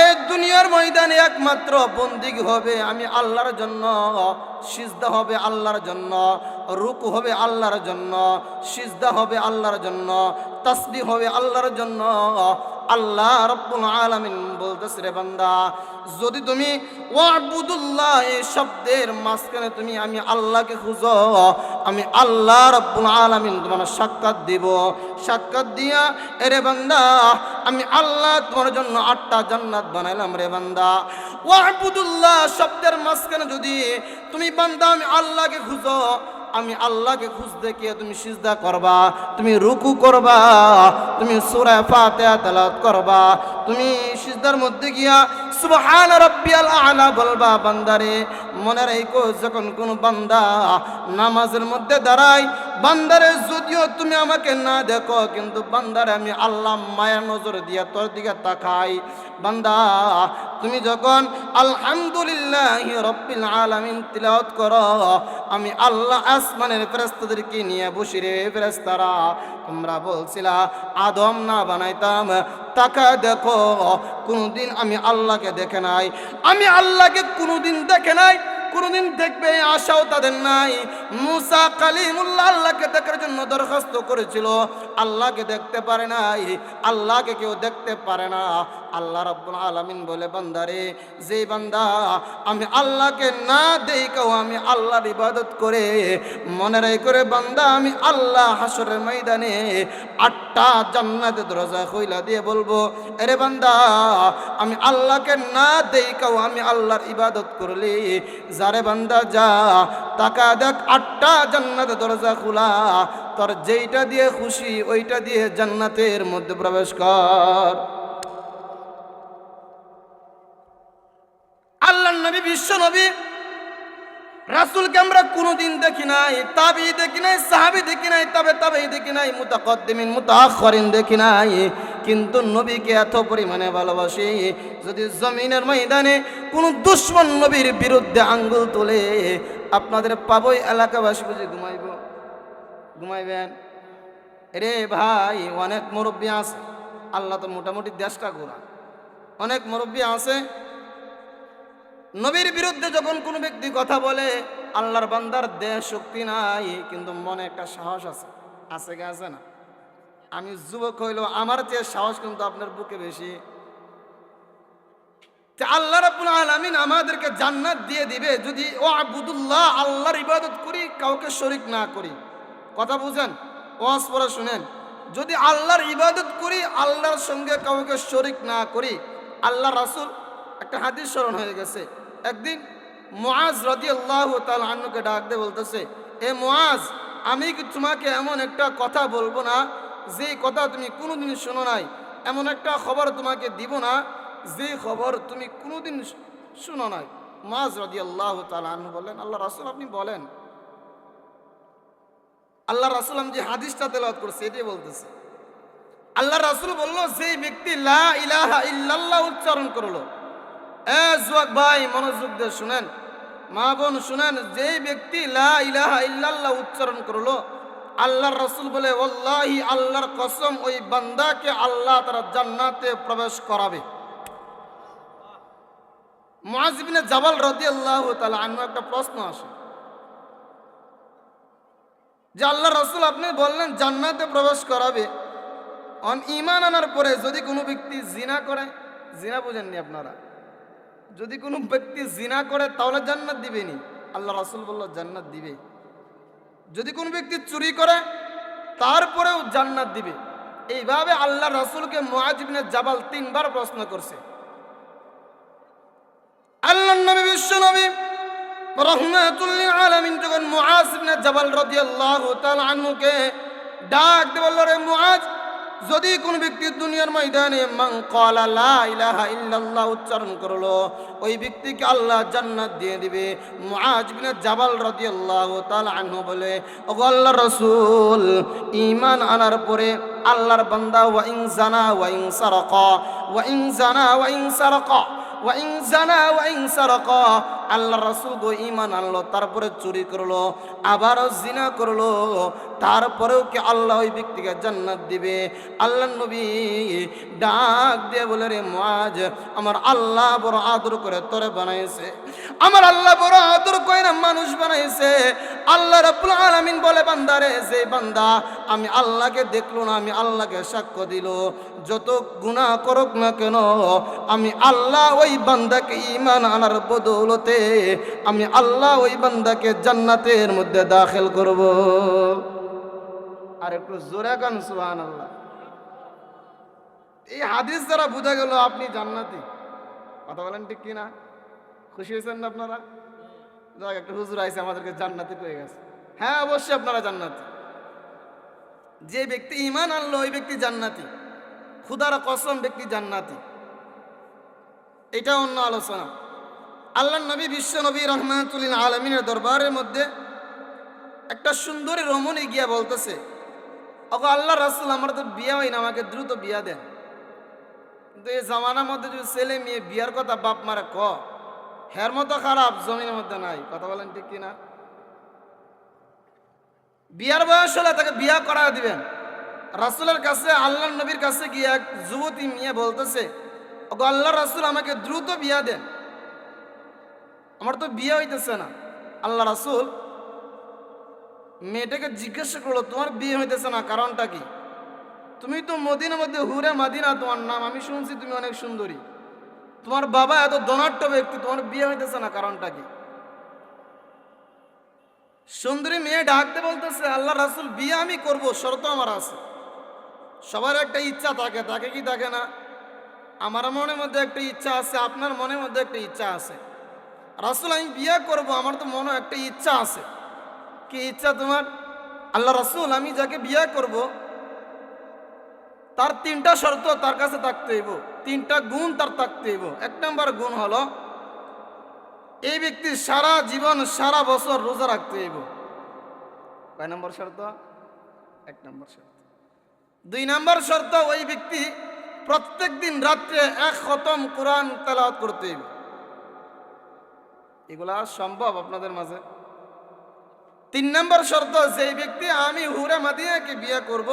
এই দুনিয়ার ময়দানে একমাত্র বন্দিগ হবে আমি আল্লাহর জন্য, সিজদা হবে আল্লাহর জন্য, রুকু হবে আল্লাহর জন্য, সিজদা হবে আল্লাহর জন্য তাসবি হবে আল্লাহর জন্য আল্লাহ রব্বুল আলামিন বলতেছে, রে বান্দা, যদি তুমি ওয়াবুদুল্লাহ এই শব্দের মাঝখানে তুমি আমি আল্লাহকে খুঁজো, আমি আল্লাহ রব্বুল আলামিন তোমার সাক্ষাৎ দিব। সাক্ষাৎ দিয়া, এরে বান্দা, আমি আল্লাহ তোমার জন্য আটটা জান্নাত বানাইলাম, রে বান্দা। ওয়াবুদুল্লাহ শব্দের মাঝখানে যদি তুমি বান্দা, আমি আল্লাহকে খুঁজো আমি আল্লাহকে খুঁজতে গিয়ে তুমি সিজদা করবা, তুমি রুকু করবা, তুমি সুরা ফাতিহা তেলাওয়াত করবা, তুমি সিজদার মধ্যে গিয়া সুবহান রাব্বিয়াল আলা বলবা, বান্দারে মনে রাখো, যখন কোন বান্দা নামাজের মধ্যে দাঁড়ায়, বান্দারে যদিও তুমি আমাকে না দেখো, কিন্তু বান্দারে আমি আল্লাহ মায়া নজর দিয়া তোর দিকে তাকাই। বান্দা, তুমি যখন আলহামদুলিল্লাহ রব্বিল আলামিন তিলাওয়াত করো, আমি আল্লাহ আসমানের ফেরেস্তাদেরকে নিয়ে বসি রে ফেরেস্তারা তোমরা বলছিলা, আদম না বানাইতাম, তাকা দেখো, কোনোদিন আমি আল্লাহকে দেখে নাই। আমি আল্লাহকে কোনোদিন দেখে নাই। কোনোদিন দেখবে, আশাও তাদের নাই। মুসা কালিমুল্লাহ আল্লাহকে দেখার জন্য দরখাস্ত করেছিল। আল্লাহকে দেখতে পারে নাই, আল্লাহকে কেউ দেখতে পারে না। আল্লাহ রব্বুল আলামিন বলে বান্দারে যে বান্দা, আমি আল্লাহকে না দেই কেউ আমি আল্লাহর ইবাদত করে মনে রাই করে, বান্দা, আমি আল্লাহ হাসরের ময়দানে আটটা জান্নাতের দরজা কইলা দিয়ে বলব, এরে বান্দা, আমি আল্লাহকে না দেই কেউ আমি আল্লাহর ইবাদত করলি যারে বান্দা যা টাকা দেখ আটটা জান্নাতের দরজা খোলা। তোর যেইটা দিয়ে খুশি, ওইটা দিয়ে জান্নাতের মধ্যে প্রবেশ কর। আল্লাহ নবী, বিশ্ব নবী, রাসুলকে আমরা কোনোদিন দেখি নাই তাবি দেখি নাই, সাহাবি দেখি নাই, তবে তবে দেখি নাই, মুতাকদ্দিমিন, মুতাআখিরিন দেখি নাই। কিন্তু নবীকে এত পরিমাণে ভালোবাসি। যদি জমিনের ময়দানে কোনো দুশ্মন নবীর বিরুদ্ধে আঙ্গুল তোলে, আপনাদের পাবই এলাকাবাসী বুঝে ঘুমাইব? ঘুমাইবেন? রে ভাই, অনেক মুরব্বী আছে। আল্লাহ তো মোটামুটি দেশটা ঘোরা। অনেক মুরব্বী আছে। নবীর বিরুদ্ধে যখন কোনো ব্যক্তি কথা বলে, আল্লাহর বান্দার দেহ শক্তি নাই, কিন্তু মনে একটা সাহস আছে। আছে কে আছে না? আমি যুবক হইলেও আমার চেয়ে সাহস কিন্তু আপনার বুকে বেশি। আল্লাহ রাব্বুল আলামিন আমাদেরকে জান্নাত দিয়ে দিবে যদি ও আবুদুল্লাহ আল্লাহর ইবাদত করি, কাউকে শরিক না করি। কথা বুঝেন? ওয়াজ পড়া শুনেন। যদি আল্লাহর ইবাদত করি, আল্লাহর সঙ্গে কাউকে শরিক না করি আল্লাহ রাসুল, একটা হাদিস স্মরণ হয়ে গেছে। একদিন মুআজ রাদিয়াল্লাহু তাআলা আন্নুকে ডাক দিয়ে বলতেছে, এ মুআজ, আমি কি তোমাকে এমন একটা কথা বলব না যে কথা তুমি কোনোদিন শোনো নাই, এমন একটা খবর তোমাকে দিব না, যে খবর তুমি কোনোদিন শুনো নাই। মাজ রাদি আল্লাহ তালু বললেন, আল্লাহ রাসুল আপনি বলেন। আল্লাহ রাসুল আমি যে হাদিসটা তেলাওয়াত করছে, এটাই বলতেছে। আল্লাহ রাসুল বলল সেই ব্যক্তি লা ইলাহা ইল্লাল্লাহ উচ্চারণ করল ভাই, মনোযোগ দিয়ে শুনেন। মা বোন শুনেন, যেই ব্যক্তি লা ইলাহা ইল্লাল্লাহ উচ্চারণ করল আল্লাহর রাসূল বলে, ওয়াল্লাহি আল্লাহর কসম, ওই বান্দাকে আল্লাহ তারা জান্নাতে প্রবেশ করাবে। মুআজ ইবনে জাবাল রাদিয়াল্লাহু তাআলা আনহু একটা প্রশ্ন আসে। যে আল্লাহ রাসূল আপনি বললেন জান্নাতে প্রবেশ করাবে, অন ঈমান আনার পরে যদি কোনো ব্যক্তি জিনা করে, জিনা বুঝেননি আপনারা, যদি কোনো ব্যক্তি জিনা করে তাহলে জান্নাত দিবেনি। আল্লাহ রাসূল বলল, জান্নাত দিবে। যদি কোনো ব্যক্তি চুরি করে, তারপরেও জান্নাত দিবে। এইভাবে আল্লাহ রাসুলকে মহাজিবিনের জাবাল তিনবার প্রশ্ন করছে। আল্লাহ নবী, বিশ্ব নবী রহমাতুল্লিল জাবাল ডাক দিয়ে রে মুআজ যদি কোন ব্যক্তি দুনিয়ার ময়দানে মান ক্বালা লা ইলাহা ইল্লাল্লাহ উচ্চারণ করল, ওই ব্যক্তিকে আল্লাহ জান্নাত দিয়ে দিবে। জাবাল রাদিয়াল্লাহু তাআলা আনহু বলে, ওগো আল্লাহর রাসূল, ঈমান আনার পরে আল্লাহর বান্দা ওয়া জানা ওয়া ইন সারাকা ওয়া জানা ওয়া ইন সারাকা ওয়া জানা ওয়া ইন সারাকা আল্লাহ রাসূল গো ঈমান আনলো, তারপরে চুরি করল, আবারও জিনা করল, তারপরেও কি আল্লাহ ওই ব্যক্তিকে জান্নাত দিবে? আল্লাহ নবী ডাক দিয়ে বলে, রে মুআজ, আমার আল্লাহ বড় আদর করে তোরে বানাইছে। আমার আল্লাহ বড় আদর করে না মানুষ বানাইছে। আল্লাহ রাব্বুল আলামিন বলে বান্দারে যে বান্দা, আমি আল্লাহকে দেখল না, আমি আল্লাহকে সাক্ষ্য দিল। যত গুনাহ করুক না কেন, আমি আল্লাহ ওই বান্দাকে ইমান আনার বদৌলতে আমি আল্লাহ ওই বান্দাকে জান্নাতের মধ্যে দাখিল করব। আর একটু জোরে গান, সুবহানাল্লাহ। এই হাদিস দ্বারা বোঝা গেল আপনি জান্নাতি। কথা বলেন ঠিক কিনা? খুশি হয়েছেন না আপনারা? যাক, একটা হুজুর আইসে আমাদেরকে জান্নাতি পেয়ে গেছে। হ্যাঁ অবশ্যই আপনারা জান্নাতি। যে ব্যক্তি ইমান আনলো, ওই ব্যক্তি জান্নাতি। খুদার কসম, ব্যক্তি জান্নাতি। এটা অন্য আলোচনা। আল্লাহ নবী বিশ্ব নবী রহমাতুল্লিন আলমিনের দরবারের মধ্যে একটা সুন্দরী রমণী গিয়া বলতেছে ওগো আল্লাহ রাসুল, আমার তো বিয়া হয় না, আমাকে দ্রুত বিয়া দেন। কিন্তু এই জামানার মধ্যে যদি ছেলে মেয়ে বিয়ার কথা বাপ মারা ক, হের মতো খারাপ, জমিনের মধ্যে নাই। কথা বলেন ঠিক কিনা? বিয়ার বয়স হলে তাকে বিয়া করা দিবেন। রাসুলের কাছে আল্লাহ নবীর কাছে গিয়ে এক যুবতী মেয়ে বলতেছে ওগো আল্লাহ রাসুল, আমাকে দ্রুত বিয়া দেন। আমার তো বিয়ে হইতেছে না। আল্লাহ রাসুল মেয়েটাকে জিজ্ঞাসা করল, তোমার বিয়ে হইতেছে না, কারণটা কি? তুমি তো মদিনার মধ্যে হুরে মাদিনা, তোমার নাম আমি শুনছি, তুমি অনেক সুন্দরী। তোমার বাবা এত ধনাট্য ব্যক্তি, তোমার বিয়ে হইতেছে না, কারণটা কি? সুন্দরী মেয়ে ডাকতে বলতেছে, আল্লাহ রাসুল, বিয়ে আমি করব, শর্ত আমার আছে। সবার একটা ইচ্ছা থাকে থাকে কি থাকে না? আমার মনের মধ্যে একটা ইচ্ছা আছে, আপনার মনের মধ্যে একটা ইচ্ছা আছে। রাসুল, আমি বিয়ে করব, আমার তো মনে একটা ইচ্ছা আছে। কি ইচ্ছা তোমার? আল্লাহ রাসুল, আমি যাকে বিয়ে করব, তার তিনটা শর্ত তার কাছে থাকতে হইব। তিনটা গুণ তার থাকতে হইব। এক নম্বর গুণ হলো, এই ব্যক্তি সারা জীবন, সারা বছর রোজা রাখতে হইব। কয় নম্বর শর্ত? এক নম্বর শর্ত। দুই নম্বর শর্ত, ওই ব্যক্তি প্রত্যেক দিন রাত্রে এক খতম কোরআন তেলাওয়াত করতে হইব। এগুলা সম্ভব আপনাদের মাঝে? তিন নম্বর শর্ত, যেই ব্যক্তি আমি হুরে মাদিয়াকে বিয়ে করব,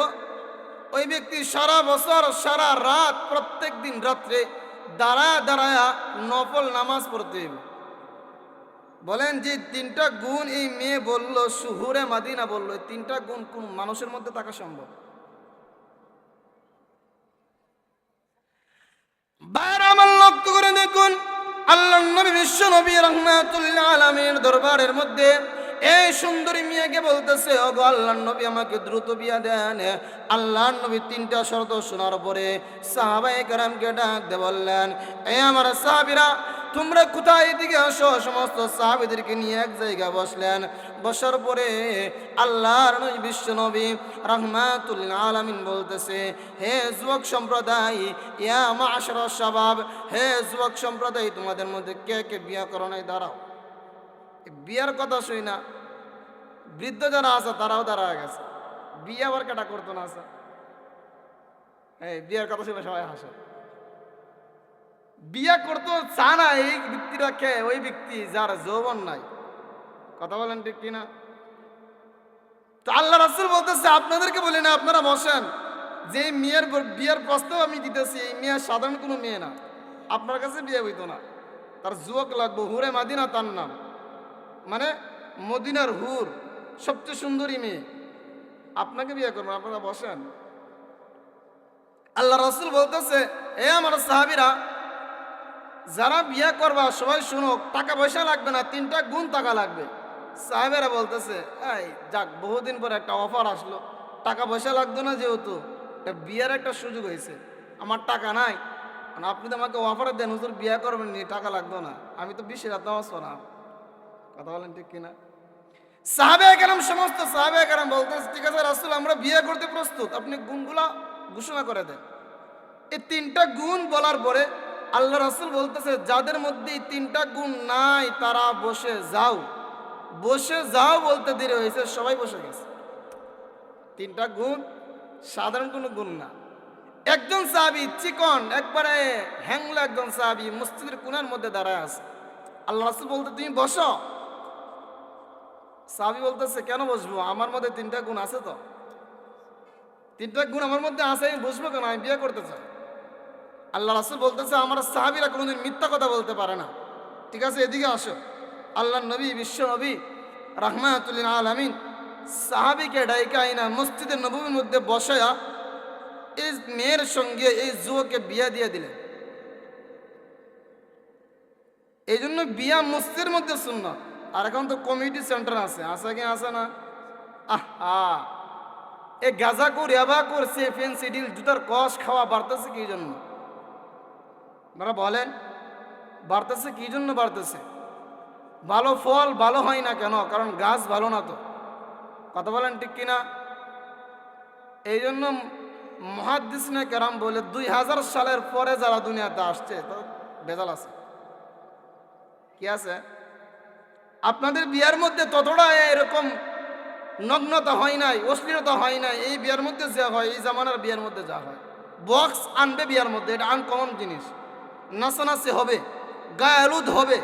ওই ব্যক্তি সারা বছর, সারা রাত, প্রত্যেক দিন রাত্রে দাঁড়ায় দাঁড়ায়া নফল নামাজ পড়তে বলেন যে তিনটা গুণ এই মেয়ে বলল সুহুরে মাদিনা বলল তিনটা গুণ কোন মানুষের মধ্যে থাকা সম্ভব? বাইরে আমার লক্ষ্য করে দেখুন আল্লাহ নবী বিশ্ব নবী রহমাতুল্লাহ আলমীর দরবারের মধ্যে, এই সুন্দরী মিয়াকে বলতেছে, ওগো আল্লাহ নবী আমাকে দ্রুত বিয়া দেন। আল্লাহ নবী তিনটা শর্ত শোনার পরে সাহাবাই কারামকে ডাক দে বললেন, এ আমার সাহাবিরা তোমরা কোথায় এদিকে আসো? সমস্ত সাহাবিদেরকে নিয়ে এক জায়গায় বসলেন। বসার পরে আল্লাহর বিশ্ব নবী রহমাতুল আলামিন বলতেছে, হে যুবক সম্প্রদায়, ইয়া মাশর শাবাব, হে যুবক সম্প্রদায়, তোমাদের মধ্যে কে কে বিয়া করো নাই দাঁড়াও বিয়ার কথা শুই না। বৃদ্ধ যারা আছে, তারাও দাঁড়া গেছে। বিয়ে আবার কেটা করতো না আছে এই বিয়ার কথা শুনে সবাই হাসে। বিয়া করতো চা না এই ব্যক্তিটা কে ওই ব্যক্তি যার যৌবন নাই। কথা বলেন ঠিক কিনা? তো আল্লাহ রাসুল বলতেছে, আপনাদেরকে বলি না, আপনারা বসেন। যে মেয়ের বিয়ের প্রস্তাব আমি দিতেছি, এই মেয়ে সাধারণ কোনো মেয়ে না। আপনার কাছে বিয়ে হইতো না। তার যুবক লাগবো, হুরে মাদিনা তার নাম। মানে মদিনার হুর, সবচেয়ে সুন্দরী মেয়ে। আপনাকে বিয়ে করবেন আপনারা বসেন। আল্লাহ রসুল বলতেছে, এ আমার সাহাবিরা যারা বিয়ে করবা, সবাই শুনো টাকা পয়সা লাগবে না, তিনটা গুণ টাকা লাগবে। সাহেবেরা বলতেছে, এই, যাক, বহুদিন পর একটা অফার আসলো। টাকা পয়সা লাগতো না যেহেতু বিয়ের একটা সুযোগ হয়েছে। আমার টাকা নাই। মানে আপনি তো আমাকে অফার দেন, হুজুর বিয়ে করবেন নি, টাকা লাগতো না। আমি তো বিশ রাত নামাজ কথা বলেন ঠিক কিনা? সাহাবে কেরাম, সমস্ত সাহাবে কেরাম বলতেছে, ঠিক আছে রাসুল, আমরা বিয়ে করতে প্রস্তুত। আপনি গুণগুলা ঘোষণা করে দেন। এই তিনটা গুণ বলার পরে আল্লাহ রাসুল বলতেছে, যাদের মধ্যে তিনটা গুণ নাই, তারা বসে যাও। বসে যাও বলতে দেরি হয়েছে, সবাই বসে গেছে। তিনটা গুণ, সাধারণ কোনো গুণ না। একজন সাহাবি চিকন, একবারে হ্যাংলা একজন সাহাবি মসজিদের কোনার মধ্যে দাঁড়ায় আছে। আল্লাহ রাসুল বলতে, তুমি বসো। সাহাবি বলতেছে, কেন বসবো? আমার মধ্যে তিনটা গুণ আছে তো। তিনটা গুণ আমার মধ্যে আছে, আমি বসবো কেন? আমি বিয়ে করতে চাই। আল্লাহ রাসুল বলতেছে, আমার সাহাবিরা কোনোদিন মিথ্যা কথা বলতে পারে না। ঠিক আছে, এদিকে আসো। আল্লাহ নবী, বিশ্ব নবী রহমাতুল্লিন আলমিন সাহাবিকে ডাইকা আইনা মসজিদের নবীর মধ্যে বসায়া এই মেয়ের সঙ্গে এই যুবকে বিয়া দিয়ে দিলেন। এই জন্য বিয়া মসজিদের মধ্যে শূন্য আর এখন তো কমিউনিটি সেন্টার আছে। আছে কি আছে না? আহা! এ গাজাকুর ইয়াবাকুর সেফেন সিডিল, জুতার কষ খাওয়া বাড়তেছে কি জন্য? আপনারা বলেন, বাড়তেছে কি জন্য বাড়তেছে? ভালো ফল ভালো হয় না কেন? কারণ গাছ ভালো না তো। কথা বলেন ঠিক কিনা? এই জন্য মহাদিসনে কেরাম বলে, দুই হাজার সালের পরে যারা দুনিয়াতে আসছে, তো বেজাল আছে। কি আছে? আপনাদের বিয়ার মধ্যে ততটা এরকম নগ্নতা হয় নাই, অশ্লীলতা হয় নাই, এই বিয়ার মধ্যে যা হয়, এই জামানার বিয়ার মধ্যে যা হয়। বক্স আনবে বিয়ার মধ্যে, এটা আনকমন জিনিস। নাচানাচি হবে গায়ালুদ হবে,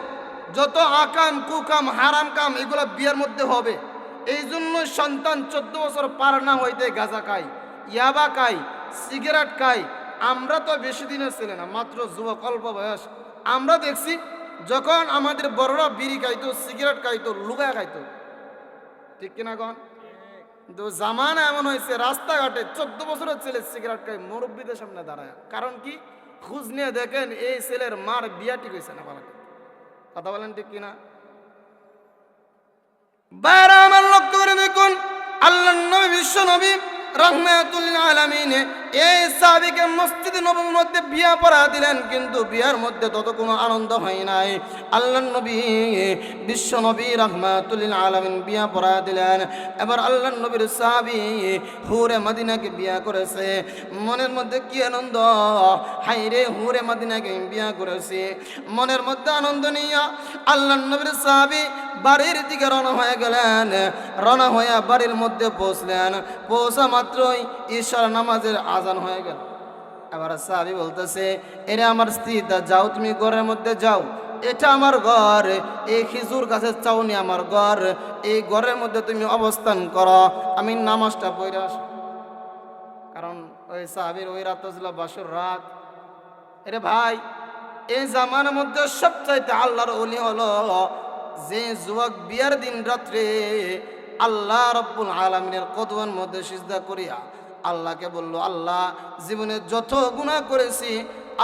যত আকাম, কুকাম, হারাম কাম, এগুলো বিয়ের মধ্যে হবে। এই জন্য সন্তান চোদ্দ বছর পার না হইতে গাঁজা খায়, ইয়াবা খায়, সিগারেট খায়। আমরা তো বেশি দিনের ছেলে না, মাত্র যুবক, অল্প বয়স। আমরা দেখছি যখন আমাদের বড়রা বিড়ি খাইতো, সিগারেট খাইতো, লুগা খাইতো। ঠিক কিনা কন? জামানা এমন হয়েছে, রাস্তাঘাটে চোদ্দ বছরের ছেলে সিগারেট খায়, মুরব্বীদের সামনে দাঁড়ায়। কারণ কি? খুঁজ নিয়ে দেখেন এই ছেলের মার বিয়া ঠিক হয়েছে না ভালো কথা বলেন ঠিক কিনা? বাইরে আমার লক্ষ্য করে দেখুন আল্লাহ নবী, বিশ্ব নবী রহমাতুল্লাহ আলামিনে এই সাহাবীকে মসজিদে নবীর মধ্যে বিয়া পড়া দিলেন, কিন্তু বিয়ার মধ্যে তত কোনো আনন্দ হয় নাই। আল্লাহ নবী, বিশ্ব নবী রহমাতুল্লাহ আলামিন বিয়া পড়া দিলেন। এবার আল্লাহ নবীর সাহাবী হুরে মদিনাকে বিয়া করেছে। মনের মধ্যে কি আনন্দ? হাই রে হুরে মদিনাকে বিয়া করেছে। মনের মধ্যে আনন্দ নিয়া আল্লাহ নবীর সাহাবী বাড়ির দিকে রওনা হয়ে গেলেন। রওনা হয়ে বাড়ির মধ্যে পৌঁছলেন। পৌঁছা মাত্রই ঈশ্বর নামাজের আজান হয়ে গেল। এবার সাহাবি বলতেছে, এরে আমার স্ত্রী, তা যাও তুমি ঘরের মধ্যে যাও। এটা আমার ঘর, এই খিজুর গাছের চাউনি আমার ঘর, এই ঘরের মধ্যে তুমি অবস্থান করো, আমি নামাজটা পড়ে আসি। কারণ ওই সাহাবির ওই রাত ছিল বাসুর রাত। এরে ভাই, এই জামানের মধ্যে সবচাইতে আল্লাহর অলি হলো যে যুবক বিয়ার দিন রাত্রে আল্লাহ রব্বুল আলমিনের কদমের মধ্যে সিজদা করিয়া আল্লাহকে বলল, আল্লাহ, জীবনে যত গুনাহ করেছি,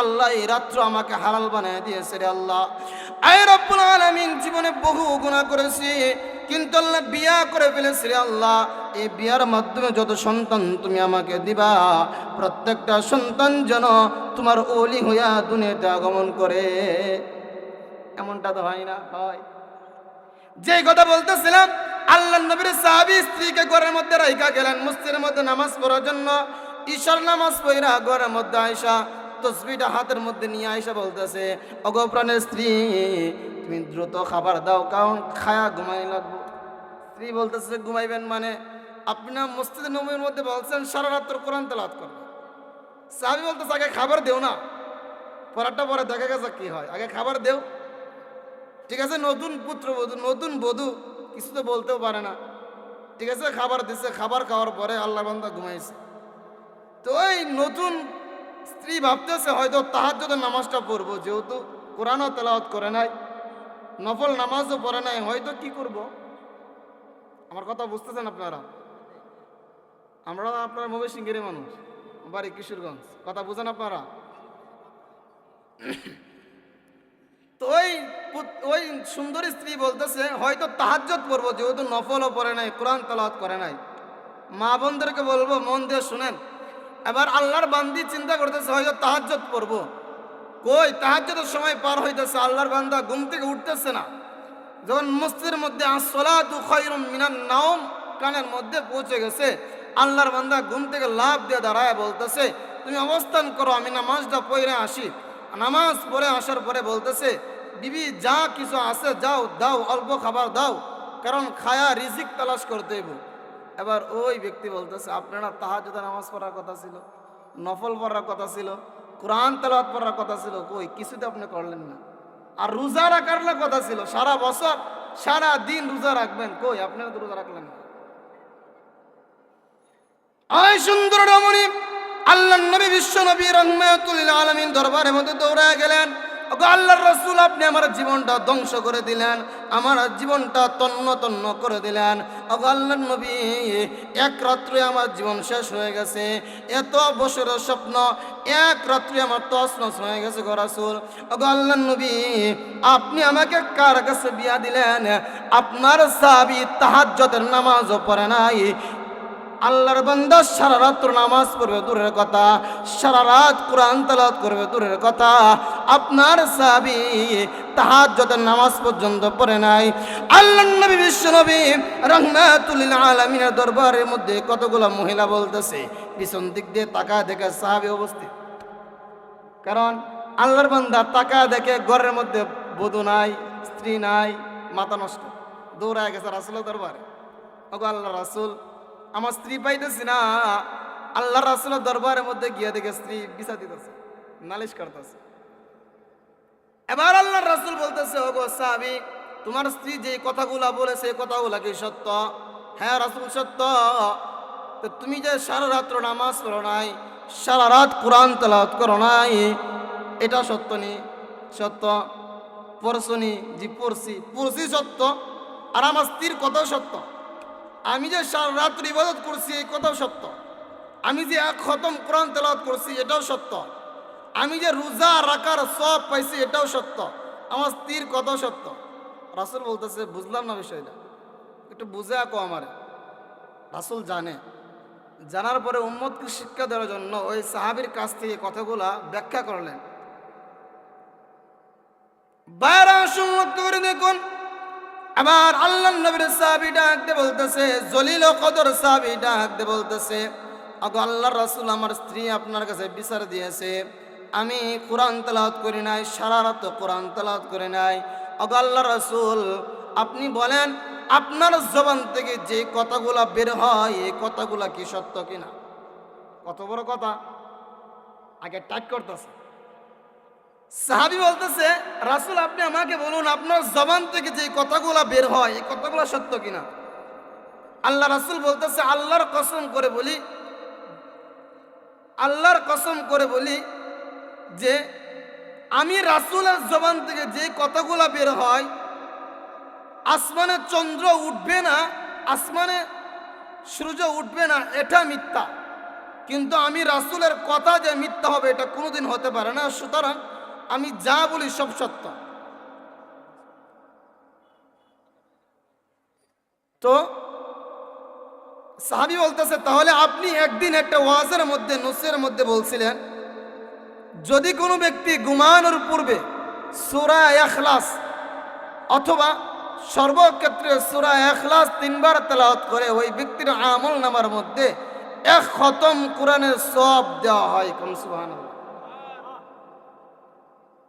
আল্লাহ এই রাত্র আমাকে হালাল বানিয়ে দিয়েছে রে আল্লাহ। আয় রব্বুল আলমিন, জীবনে বহু গুনাহ করেছি, কিন্তু আল্লাহ বিয়া করে ফেলেছি রে আল্লাহ। এই বিয়ার মাধ্যমে যত সন্তান তুমি আমাকে দিবা, প্রত্যেকটা সন্তান যেন তোমার ওলি হইয়া দুনিয়াতে আগমন করে। এমনটা তো হয় না, হয়। যে কথা বলতেছিলাম আল্লাহ নবীর সাহাবি স্ত্রীকে ঘরের মধ্যে রাইকা গেলেন, মসজিদের মধ্যে নামাজ পড়ার জন্য। ঈশ্বর নামাজ পড়া ঘরের মধ্যে আয়সা তসবিটা হাতের মধ্যে নিয়ে আয়সা বলতেছে অগো প্রাণের স্ত্রী, তুমি দ্রুত খাবার দাও, কারণ খায়া ঘুমাই লাগবো। স্ত্রী বলতেছে, ঘুমাইবেন মানে? আপনার মসজিদ নবীর মধ্যে বলছেন, সারা রাত্র কোরআন তেলাত করবে। সাহাবি বলতেছে, আগে খাবার দেও না। পরাটা পরে দেখা গেছে কি হয়, আগে খাবার দেও। ঠিক আছে, নতুন পুত্রবধূ নতুন বধূ, কিছু তো বলতেও পারে না। ঠিক আছে, খাবার দিছে, খাবার খাওয়ার পরে আল্লাহ বান্দা ঘুমাইছে। তো ওই নতুন স্ত্রী ভাবতেছে হয়তো তাহার যদি নামাজটা পড়ব, যেহেতু কোরআনও তেলাওয়াত করে নাই, নফল নামাজও পড়ে নাই, হয়তো কি করব? আমার কথা বুঝতেছেন আপনারা? আমরা আপনার মবে সিঙ্গেরি মানুষ, বাড়ি কিশোরগঞ্জ, কথা বুঝেন আপনারা? তো ওই ওই সুন্দরী স্ত্রী বলতেছে, হয়তো তাহাজ্জত পড়ব, যেহেতু নফলও পড়ে নাই, কোরআন তালাওয়াত করে নাই। মা বোনদেরকে বলব, মন দিয়ে শুনেন, এবার আল্লাহর বান্দি চিন্তা করতেছে, হয়তো তাহাজ্জত পড়ব। কই তাহাজ্জতের সময় পার হইতেছে, আল্লাহর বান্দা ঘুম থেকে উঠতেছে না। যখন মসজিদের মধ্যে মিনান নাওম কানের মধ্যে পৌঁছে গেছে, আল্লাহর বান্দা ঘুম থেকে লাভ দিয়ে দাঁড়ায় বলতেছে, তুমি অবস্থান করো, আমি নামাজটা পড়ে আসি। নামাজ পড়ে আসার পরে বলতেছে বিবি যা কিছু আছে যাও, দাও, অল্প খাবার দাও। কারণ খায়া রিজিক তালাশ করতে এবার ওই ব্যক্তি বলতেছে, আপনারা তাহাজুদে নামাজ পড়ার কথা ছিল, নফল পড়ার কথা ছিল, কোরআন তেলাওয়াত পড়ার কথা ছিল, কই? কিছুতে আপনি করলেন না। আর রোজা রাখার কথা ছিল, সারা বছর, সারা দিন রোজা রাখবেন, কই? আপনারা তো রোজা রাখলেন না। আয় সুন্দর রমণী আল্লাহ নবী বিশ্ব নবী রহমাতুল আলমিন দরবারের মধ্যে দৌড়ায় গেলেন। আল্লাহর রসুল, আপনি আমার জীবনটা ধ্বংস করে দিলেন, আমার জীবনটা তন্ন তন্ন করে দিলেন। আল্লাহর নবী, এক রাত্রে আমার জীবন শেষ হয়ে গেছে। এত বছরের স্বপ্ন, এক রাত্রে আমার তসনস হয়ে গেছে গো রাসুল। ওগো আল্লাহর নবী, আপনি আমাকে কার কাছে বিয়া দিলেন? আপনার সাবি তাহাজ্জতের নামাজও পড়ে নাই। আল্লাহর বান্দা সারা রাত্র নামাজ পড়বে দূরের কথা, সারা রাত কোরআন তালাত করবে দূরের কথা। আপনার সাবি তাহাজ্জতের নামাজ পর্যন্ত পড়ে নাই। আল্লাহ নবী, বিশ্ব নবী রহমাতুল্লিল আলমিনের দরবারের মধ্যে কতগুলো মহিলা বলতেছে, পিছন দিক দিয়ে তাকা দেখে সাহাবি অবস্থিত কারণ আল্লাহর বান্দা তাকা দেখে ঘরের মধ্যে বধূ নাই, স্ত্রী নাই, মাথা নষ্ট, দৌড়ায় গেছে রাসুলের দরবারে। ওগো আল্লাহ রাসুল আমার স্ত্রী পাইতেছি না। আল্লাহ রাসুলের দরবারের মধ্যে গিয়ে দেখে স্ত্রী বিচা দিতেছে, নালিশ করতেছে। এবার আল্লাহ রাসুল বলতেছে, ওগো সাহাবি, তোমার স্ত্রী যে কথাগুলা বলেছে কথাগুলা কি সত্য? হ্যাঁ রাসুল, সত্য। তো তুমি যে সারা রাত্র নামাজ পড়ো নাই, সারা রাত কোরআন তেলাওয়াত করো নাই, এটা সত্য নি? সত্য। পড়ছনি জি, পড়ছি। পড়ছি সত্য। আর আমার স্ত্রীর কথাও সত্য। আমি যে সারা রাত্র ইবাদত করছি, এই কথাও সত্য। আমি যে এক খতম কোরআন তেলাওয়াত করছি, এটাও সত্য। আমি যে রোজা রাখার সব পাইছি, এটাও সত্য। আমার স্ত্রীর কথাও সত্য। রাসুল বলতেছে, বুঝলাম না বিষয়টা। একটু বুঝে আঁকো আমার। রাসুল জানে। জানার পরে উম্মতকে শিক্ষা দেওয়ার জন্য ওই সাহাবির কাছ থেকে কথাগুলা ব্যাখ্যা করলেন। বাইরা সুন্নত করে দেখুন। আবার আল্লাহ নবীর সাহাবি ডাকতে বলতেছে, জলিল কদর সাহাবি ডাকতে বলতেছে, আগো আল্লাহ রাসুল আমার স্ত্রী আপনার কাছে বিচার দিয়েছে। আমি কোরআন তালাওয়াত করি নাই, সারা রাত কোরআন তালাওয়াত করি নাই। আগো আল্লাহ রাসুল, আপনি বলেন, আপনার জবান থেকে যে কথাগুলা বের হয়, এই কথাগুলা কি সত্য কিনা? কত বড় কথা। আগে টাইট করতেছে। সাহাবি বলতেছে, রাসুল, আপনি আমাকে বলুন, আপনার জবান থেকে যে কথাগুলা বের হয়, এই কথাগুলো সত্য কিনা? আল্লাহ রাসুল বলতেছে, আল্লাহর কসম করে বলি, আল্লাহর কসম করে বলি যে, আমি রাসুলের জবান থেকে যে কথাগুলা বের হয়, আসমানে চন্দ্র উঠবে না, আসমানে সূর্য উঠবে না, এটা মিথ্যা। কিন্তু আমি রাসুলের কথা যে মিথ্যা হবে, এটা কোনোদিন হতে পারে না। সুতরাং আমি যা বলি সব সত্য। তো সাহাবি বলতেছে, তাহলে আপনি একদিন একটা ওয়াজের মধ্যে নুসের মধ্যে বলছিলেন, যদি কোনো ব্যক্তি ঘুমানোর পূর্বে সুরা এখলাস অথবা সর্বক্ষেত্রে সুরা এখলাস তিনবার তেলাওয়াত করে, ওই ব্যক্তির আমল নামার মধ্যে এক খতম কোরআনের সব দেওয়া হয় সুহান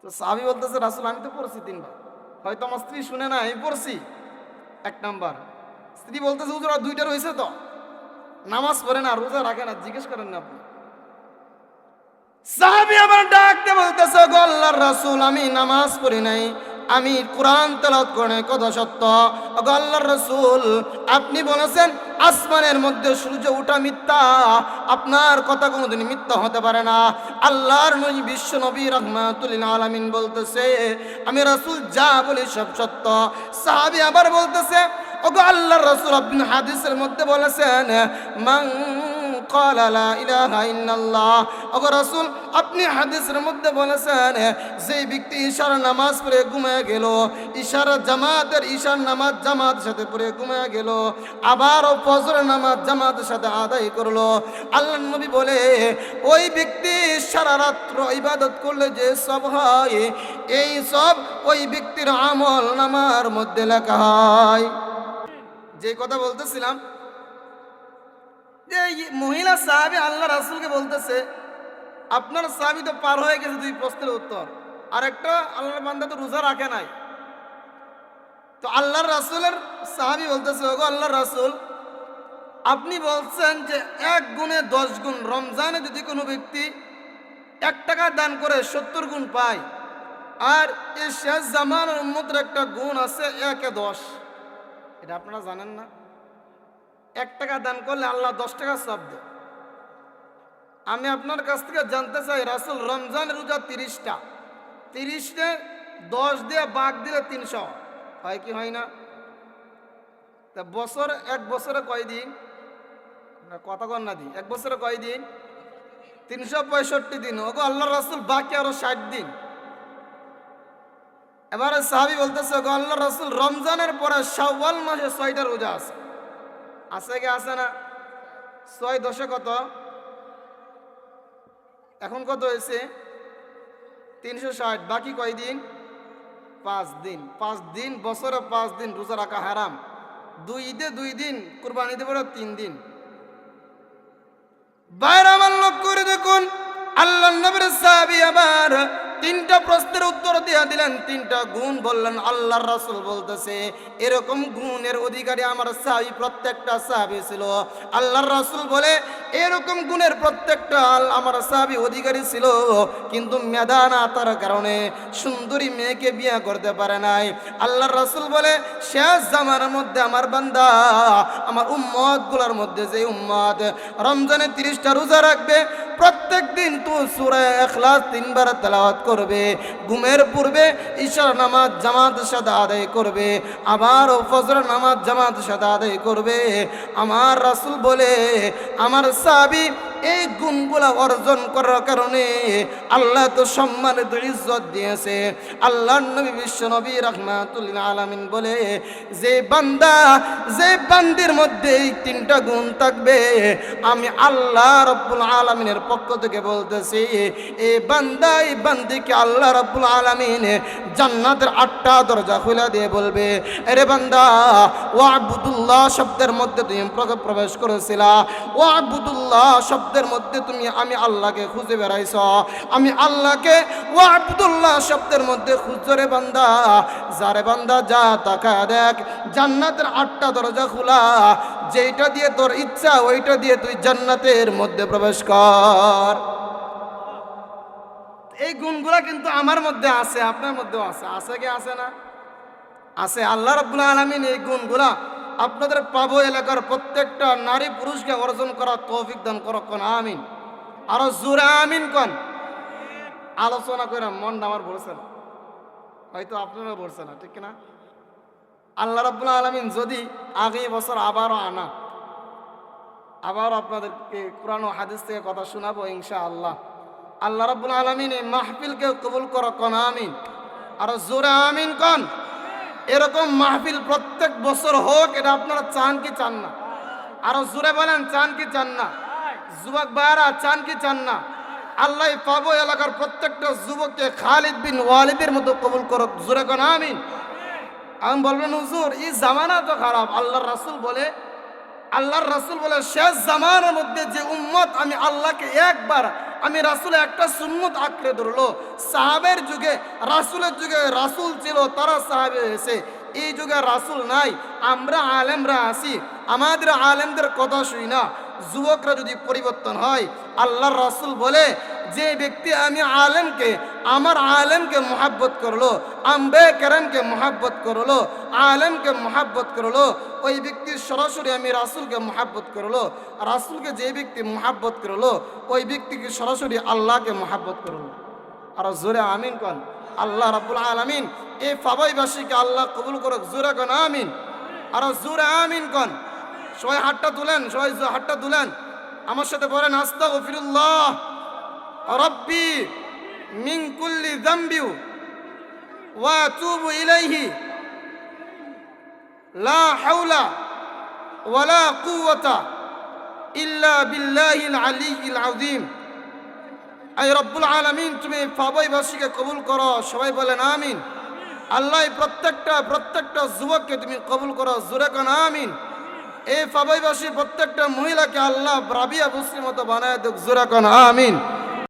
তো সাহাবি বলতেছে, রাসুল, আমি তো পড়ছি তিনবার। হয়তো আমার স্ত্রী শুনে না, আমি পড়ছি। এক নাম্বার। স্ত্রী বলতেছে, হুজুর দুইটা রয়েছে তো? নামাজ পড়ে না, রোজা রাখে না, জিজ্ঞেস করেন না আপনি। সাহাবি আমার ডাকতে বলতেছে গল্লার রাসুল, আমি নামাজ পড়ি নাই। আমি কোরআন তেলাওয়াত করে, কথা সত্য। আল্লাহর রাসূল, আপনি বলেছেন, আসমানের মধ্যে সূর্য ওঠা মিথ্যা। আপনার কথা কোনোদিন মিথ্যা হতে পারে না। আল্লাহর নবী বিশ্ব নবী রহমাতুল আলামিন বলতেছে, আমি রাসূল যা বলি সব সত্য। সাহাবি আবার বলতেছে, ওগো আল্লাহর রাসূল আপনি হাদিসের মধ্যে বলেছেন, মান قال لا إله إلا الله ওগো রাসূল আপনি হাদিসের মধ্যে বলেছেন যে ব্যক্তি ইশার নামাজ পড়ে ঘুমিয়ে গেল ইশার জামাতের ইশার নামাজ জামাতের সাথে পড়ে ঘুমিয়ে গেল আবারও ফজর নামাজ জামাতের সাথে আদায় করলো আল্লাহ নবী বলে ওই ব্যক্তি সারা রাত্র ইবাদত করলে যে সব হয় এই সব ওই ব্যক্তির আমল নামার মধ্যে লেখা হয় যে কথা বলতেছিলাম যে এই মহিলা সাহাবি আল্লাহ রাসুলকে বলতেছে, আপনার সাহাবি তো পার হয়ে গেছে দুই প্রশ্নের উত্তর। আর একটা আল্লাহর বান্দা তো রোজা রাখে নাই। তো আল্লাহর রাসুলের সাহাবি বলতেছে, ওগো আল্লাহর রাসুল, আপনি বলছেন যে এক গুণে দশ গুণ রমজানে যদি কোনো ব্যক্তি এক টাকা দান করে সত্তর গুণ পায়, আর এই শেষ জামানের উন্মতের একটা গুণ আছে একে দশ। এটা আপনারা জানেন না? এক টাকা দান করলে আল্লাহ দশ টাকা সব দেয়। আমি আপনার কাছ থেকে জানতে চাই, রাসুল রমজান রোজা তিরিশটা। তিরিশটা দশ দিয়ে বাঘ দিলে তিনশো। হয় কি হয় না? তা বছর, এক বছরে কয় দিন? কথা কন না দিন এক বছরে কয় দিন? তিনশো পঁয়ষট্টি দিন। ওগো আল্লাহ রাসুল বাকি আরও ষাট দিন। এবারে সাহাবি বলতেছে, ওগো আল্লাহ রাসুল রমজানের পরে শাওয়াল মাসে ছয়টা রোজা আছে। আছে কি আছে না? ছয় দশে কত? এখন কত হয়েছে? তিনশো ষাট। বাকি কয় দিন? পাঁচ দিন। পাঁচ দিন, বছরে পাঁচ দিন রোজা রাখা হারাম। দুই ঈদে দুই দিন কুরবানি দেবো তিন দিন। বাইরে আমার লোক করে দেখুন আল্লাহ নবীর সাহাবি আবার তিনটা প্রশ্নের উত্তর দিয়ে দিলেন, তিনটা গুণ বললেন, আল্লাহর রাসূল বলতেছে, এরকম গুণের অধিকারী আমার সাহাবি, প্রত্যেকটা সাহাবি ছিল। আল্লাহর রাসূল বলে, এরকম গুণের প্রত্যেকটা আমার সাহাবি অধিকারী ছিল, কিন্তু মেধা না তার কারণে সুন্দরী মেয়েকে বিয়ে করতে পারে নাই। আল্লাহর রাসুল বলে, শেষ জামার মধ্যে আমার বান্দা, আমার উম্মতগুলার মধ্যে যে উম্মত রমজানে তিরিশটা রোজা রাখবে প্রত্যেক দিন তো সুরে এখলাস তিনবার তেলাওয়াত করবে, ঘুমের পূর্বে ঈশার নামাজ জামাত সাদা আদায় করবে আবার ফজর নামাজ জামাত সাদা আদায় করবে। আমার রাসুল বলে, আমার সাবি এই গুণগুলা অর্জন করার কারণে আল্লাহ তো সম্মানিত ইজ্জত দিয়েছে। আল্লাহ নবী বিশ্ব নবী রহমাতুল্লাহ আলামিন বলে, যে বান্দা, যে বান্দির মধ্যে এই তিনটা গুণ থাকবে, আমি আল্লাহ রব্বুল আলমিনের পক্ষ থেকে বলতেছি এই বান্দা, এই বান্দিকে আল্লাহ রব্বুল আলমিন জান্নাতের আটটা দরজা খুলে দিয়ে বলবে, আরে বান্দা ও আবুদুল্লাহ শব্দের মধ্যে তুমি প্র- প্রবেশ করেছিলা ও আবুদুল্লাহ শব্দের মধ্যে তুমি, আমি আল্লাহকে খুঁজে বেড়াইছ। আমি আল্লাহকে ও আবদুল্লাহ শব্দের মধ্যে খুঁজরে বান্দা। যারে বান্দা, যা তাকা দেখ। জান্নাতের আটটা দরজা খোলা। যেইটা দিয়ে তোর ইচ্ছা, ওইটা দিয়ে তুই জান্নাতের মধ্যে প্রবেশ কর। এই গুণগুলা কিন্তু আমার মধ্যে আছে, আপনার মধ্যেও আছে। আছে কি আছে না? আছে। আল্লাহ রাব্বুল আলামিন এই গুণগুলা আপনাদের পাবো এলাকার প্রত্যেকটা নারী পুরুষকে অর্জন করার তৌফিক দান করো, কোন আমিন। আরও জোরে আমিন কোন। আলোচনা করে মন আমার বলছে না। হয়তো আপনারা বলছে না, ঠিক না আল্লাহ রাব্বুল আলামিন যদি আগামী বছর আবারও আনা, আবারও আপনাদেরকে কোরআন হাদিস থেকে কথা শোনাবো ইনশা আল্লাহ আল্লাহ রাব্বুল আলমিন এই মাহফিলকে কবুল করো, কোন আমিন। আর জোরে আমিন কোন। এরকম মাহফিল প্রত্যেক বছর হোক, এটা আপনারা চান কি চান না? আরও জোরে বলেন, চান কি চান না? যুবক ভাইয়ারা, চান কি চান না? আল্লাহ পাবো এলাকার প্রত্যেকটা যুবককে খালিদ বিন ওয়ালিদের মতো কবুল করো জোরে কোন, আমিন। আমি বলবেন হুজুর, এই জামানা তো খারাপ। আল্লাহর রাসূল বলে, আল্লাহর রাসূল বলে, শেষ জামানার মধ্যে যে উম্মত, আমি আল্লাহকে একবার আমি রাসুলে একটা সুন্নত আঁকড়ে ধরলো। সাহাবের যুগে, রাসুলের যুগে রাসুল ছিল, তারা সাহাবে হয়েছে। এই যুগে রাসুল নাই, আমরা আলেমরা আসি আমাদের আলেমদের কথা শুই না। যুবকরা যদি পরিবর্তন হয়, আল্লাহর রাসূল বলে, যে ব্যক্তি আমি আলেমকে, আমার আলেমকে মোহাব্বত করল, আম্বে কেরামকে মোহাব্বত করল, আলেমকে মোহাব্বত করল, ওই ব্যক্তি সরাসরি আমি রাসূলকে মোহাব্বত করল, রাসূলকে যে ব্যক্তি মোহাব্বত করল, ওই ব্যক্তিকে সরাসরি আল্লাহকে মোহাব্বত করল। আর জোরে আমিন কন। আল্লাহ রাব্বুল আলামিন এই ফাবাইবাসীকে আল্লাহ কবুল করুক, জোরে কন, আমিন। আর জোরে আমিন কন। সবাই হাতটা তুলেন, সবাই হাতটা তুলেন। আমার সাথে বলেন, আস্তাগফিরুল্লাহ। রব্বি মিন কুল্লি যামবি ওয়া আতুবু ইলাইহি। লা হাওলা ওয়ালা কুওয়াতা ইল্লা বিল্লাহিল আলিয়্যিল আযীম। আই রব্বুল আলামিন, তুমি ফাবাইবাসীকে কবুল করো, সবাই বলেন আমিন। আল্লাহ প্রত্যেকটা প্রত্যেকটা যুবককে তুমি কবুল করো, জোরে কোন আমিন। এই ফাবাইবাসী প্রত্যেকটা মহিলাকে আল্লাহ রাবিয়া বুসির মতো বানায় দেখ জোরা কন আমিন।